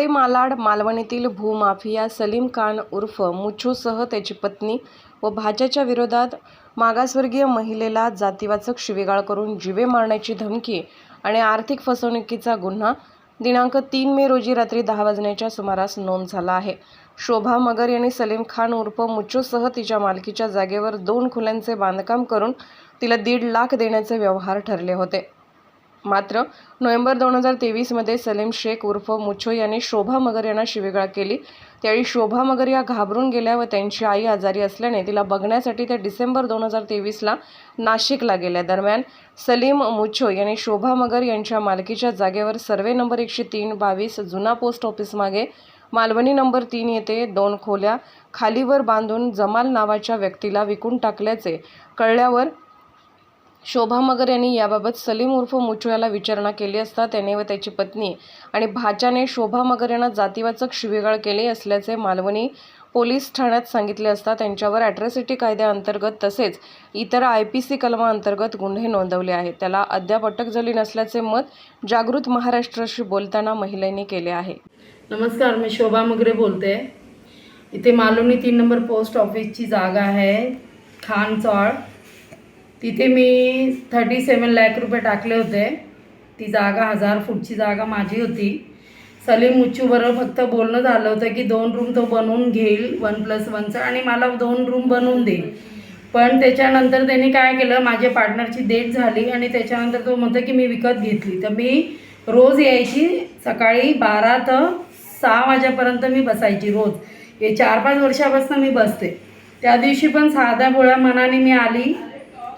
मुंबई मालाड मालवणीतील भूमाफिया सलीम खान उर्फ मुच्छूसह त्याची पत्नी व भाज्याच्या विरोधात मागासवर्गीय महिलेला जातीवाचक शिवीगाळ करून जीवे मारण्याची धमकी आणि आर्थिक फसवणुकीचा गुन्हा दिनांक तीन मे रोजी रात्री दहा वाजण्याच्या सुमारास नोंद झाला आहे. शोभा मगर यांनी सलीम खान उर्फ मुच्छूसह तिच्या मालकीच्या जागेवर दोन खुल्यांचे बांधकाम करून तिला दीड लाख देण्याचे व्यवहार ठरले होते. मात्र नोव्हेंबर दोन हजार तेवीसमध्ये सलीम शेख उर्फ मुछो यांनी शोभा मगर यांना शिवेगाळ केली. त्यावेळी शोभा मगर या घाबरून गेल्या व त्यांची आई आजारी असल्याने तिला बघण्यासाठी त्या डिसेंबर दोन हजार तेवीसला नाशिकला गेल्या. दरम्यान सलीम मुच्छो यांनी शोभा मगर यांच्या मालकीच्या जागेवर सर्वे नंबर एकशे तीन बावीस जुना पोस्ट ऑफिस मागे मालवणी नंबर तीन येथे दोन खोल्या खालीवर बांधून जमाल नावाच्या व्यक्तीला विकून टाकल्याचे कळल्यावर शोभा मगर यांनी याबाबत सलीम उर्फ मुचू याला विचारणा केली असता त्याने व त्याची पत्नी आणि भाच्याने शोभा मगर यांना जातीवाचक शिवीगाळ केली असल्याचे मालवणी पोलीस ठाण्यात सांगितले असता त्यांच्यावर ॲट्रॉसिटी कायद्याअंतर्गत तसेच इतर आय पी सी कलमाअंतर्गत गुन्हे नोंदवले आहेत. त्याला अद्याप अटक झाली नसल्याचे मत जागृत महाराष्ट्राशी बोलताना महिलेने केले आहे. नमस्कार मी शोभा मगरे बोलते. इथे मालवणी तीन नंबर पोस्ट ऑफिसची जागा आहे. खान चौळ तिथे मी थर्टी सेवन लॅक रुपये टाकले होते. ती जागा हजार फूटची जागा माझी होती. सलीम मुच्चूबरोबर फक्त बोलणं झालं होतं की दोन रूम तो बनवून घेईल वन प्लस वनचं आणि मला दोन रूम बनवून देईल. पण त्याच्यानंतर त्यांनी काय केलं माझ्या पार्टनरची डेट झाली आणि त्याच्यानंतर तो म्हणतो की मी विकत घेतली. तर मी रोज यायची सकाळी बारा तर सहा वाजेपर्यंत मी बसायची रोज. हे चार पाच वर्षापासून मी बसते. त्या दिवशी पण साध्या भोळ्या मनाने मी आली.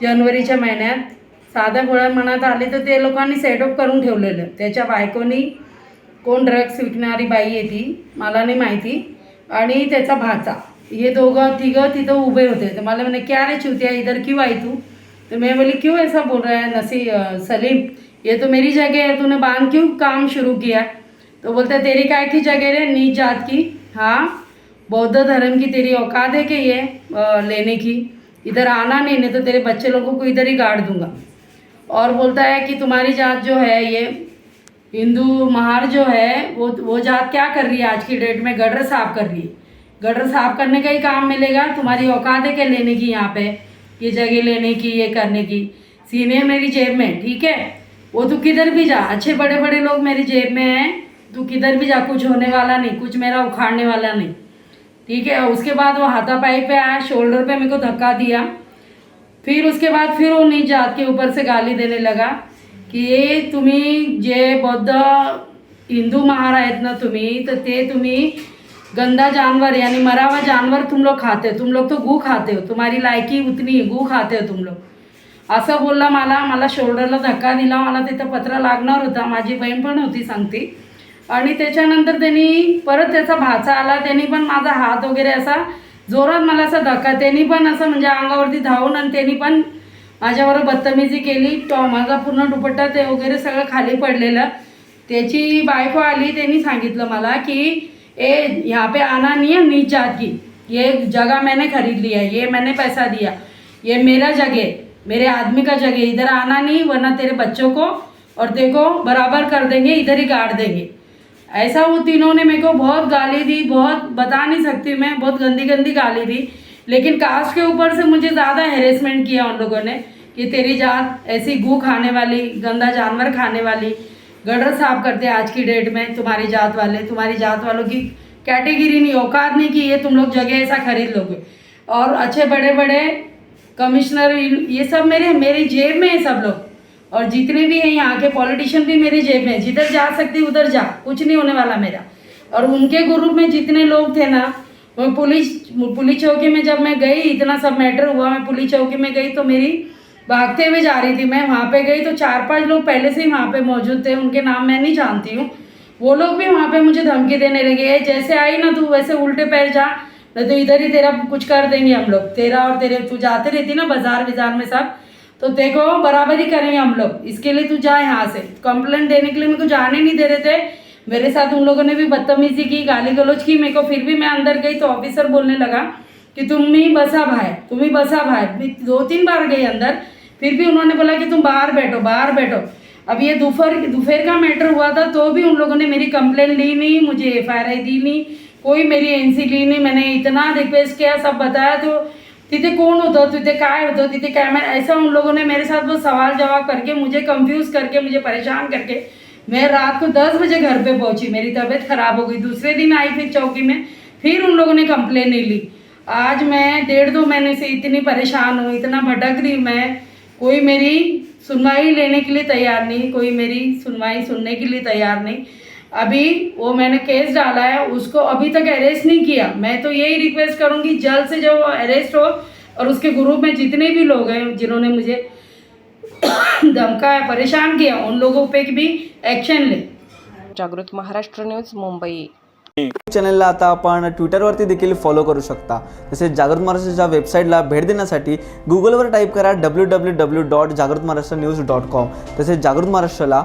जानेवारीच्या महिन्यात साध्या गोळ्या मनात आले तर ते लोकांनी सेटअप करून ठेवलेलं. त्याच्या बायकोनी कोण ड्रग्स विकणारी बाई आहे ती मला नाही माहिती. आणि त्याचा भाचा. हे दोघं तिघं तिथं उभे होते. तर मला म्हणे क्या रे चुतिया इधर क्यों आई तू? तो मैं बोली क्यों ऐसा बोल रहा है नसी सलीम? ये तो मेरी जगह है तूने बांध क्यों काम शुरू किया? तो बोलता तेरी काय की जगह रे नीच जात की? हाँ बौद्ध धर्म की तेरी औकात है कि ये लेने की? इधर आना नहीं नहीं तो तेरे बच्चे लोगों को इधर ही गाड़ दूँगा। और बोलता है कि तुम्हारी जात जो है, ये हिंदू महार जो है, वो वो जात क्या कर रही है आज की डेट में? गडर साफ़ कर रही है। गडर साफ़ करने का ही काम मिलेगा, तुम्हारी औकात है क्या लेने की यहाँ पे? ये जगह लेने की, ये करने की। सीने मेरी जेब में, ठीक है? वो तू किधर भी जा। अच्छे बड़े बड़े लोग मेरी जेब में हैं, तू किधर भी जा। कुछ होने वाला नहीं, कुछ मेरा उखाड़ने वाला नहीं। ठीक है उसके बाद वो हाथापाई पे आया शोल्डर पे मेरे को धक्का दिया। फिर उसके बाद फिर वो नीच जात के ऊपर से गाली देने लगा की ये तुम्ही जे बौद्ध हिंदू महार आहेत ना तुम्ही तर ते तुम्ही गंदा जानवर यानी मरा हुआ जानवर तुम लोग खाते हो तुम लोग तो गू खाते हो तुम्हारी लायकी उतनी गू खाते हो तुम लोग। असं बोलला मला मला शोल्डरला धक्का दिला मला तिथं पत्र लागणार होता माझी बहीण पण होती सांगते. आणि त्याच्यानंतर त्यांनी परत त्याचा भाचा आला. त्यांनी पण माझा हात वगैरे असा जोरात मला असा धक्का. त्यांनी पण असं म्हणजे अंगावरती धावून आणि त्यांनी पण माझ्याबरोबर बदतमीजी केली. तो माझा पूर्ण दुपट्टा ते वगैरे सगळं खाली पडलेलं. त्याची बायको आली त्यांनी सांगितलं मला की ए यहाँ पे आना नहीं है नीच जात की. ये जगह मैंने खरीद लिया है ये मैंने पैसा दिया. ये मेरा जगह मेरे आदमी का जगह इधर आना नहीं वरना तेरे बच्चों को और देखो बराबर कर देंगे इधर ही गाड़ देंगे. ऐसा वो तीनों ने मेरे को बहुत गाली दी, बहुत बता नहीं सकती मैं, बहुत गंदी गंदी गाली दी। लेकिन कास्ट के ऊपर से मुझे ज़्यादा हेरेसमेंट किया उन लोगों ने कि तेरी जात ऐसी गू खाने वाली, गंदा जानवर खाने वाली गटर साफ़ करते आज की डेट में तुम्हारी जात वाले। तुम्हारी जात वालों की कैटेगरी नहीं, औकात नहीं कि ये तुम लोग जगह ऐसा खरीद लोगे। और अच्छे बड़े बड़े कमिश्नर ये सब मेरे, मेरी जेब में है सब लोग। और जितने भी हैं यहाँ के पॉलिटिशियन भी मेरी जेब में जिधर जा सकती उधर जा। कुछ नहीं होने वाला मेरा। और उनके ग्रुप में जितने लोग थे ना वो पुलिस पुलिस चौकी में जब मैं गई इतना सब मैटर हुआ मैं पुलिस चौकी में गई तो मेरी भागते हुए जा रही थी। मैं वहाँ पे गई तो चार पाँच लोग पहले से ही वहाँ पे मौजूद थे। उनके नाम मैं नहीं जानती हूँ। वो लोग भी वहाँ पे मुझे धमकी देने लगे "ए, जैसे आई ना तू वैसे उल्टे पैर जा। नहीं तो इधर ही तेरा कुछ कर देंगे हम लोग। तेरा और तेरे तू जाते रहती ना बाज़ार बाज़ार में सब। तो देखो, बराबरी करेंगे हम लोग। इसके लिए तू जा यहाँ से। कंप्लेंट देने के लिए मेरे को जाने नहीं दे रहे थे। मेरे साथ उन लोगों ने भी बदतमीजी की, गाली गलौज की। मेरे को फिर भी मैं अंदर गई तो ऑफिसर बोलने लगा कि तुम ही बसा बाहर तुम ही बसा मैं दो तीन बार गई अंदर। फिर भी उन्होंने बोला कि तुम बाहर बैठो बाहर बैठो। अब ये दोपहर दोपहर का मैटर हुआ था तो भी उन लोगों ने मेरी कंप्लेन ली नहीं, मुझे एफ़ दी नहीं। कोई मेरी एनसी ली नहीं, मैंने इतना रिक्वेस्ट किया, सब बताया तो तिथे कोण होतं? तिथे काय होतं? तिथे काय? मैं ऐसा उन लोगों ने मेरे साथ वो सवाल जवाब करके, मुझे कंफ्यूज करके, मुझे परेशान करके, मैं रात को दस बजे घर पे पहुँची। मेरी तबीयत खराब हो गई। दूसरे दिन आई फिर चौकी में। फिर उन लोगों ने कंप्लेन नहीं ली। आज मैं डेढ़ दो महीने से इतनी परेशान हूँ, इतना भटक रही मैं। कोई मेरी सुनवाई लेने के लिए तैयार नहीं, कोई मेरी सुनवाई सुनने के लिए तैयार नहीं। अभी वो मैंने केस डाला है उसको अभी तक अरेस्ट नहीं किया। मैं तो यही रिक्वेस्ट करूंगी जल्द से जल्द वो अरेस्ट हो और उसके ग्रुप में जितने भी लोग हैं जिन्होंने मुझे धमकाया परेशान किया उन लोगों पे भी एक्शन ले। जागृत महाराष्ट्र न्यूज मुंबई। चॅनलला आता आपण ट्विटरवरती देखील फॉलो करू शकता. तसेच जागृत महाराष्ट्राच्या वेबसाईटला भेट देण्यासाठी गुगलवर टाईप करा डब्ल्यू डब्ल्यू डब्ल्यू डॉट जागृत महाराष्ट्र न्यूज डॉट कॉम तसेच जागृत महाराष्ट्राला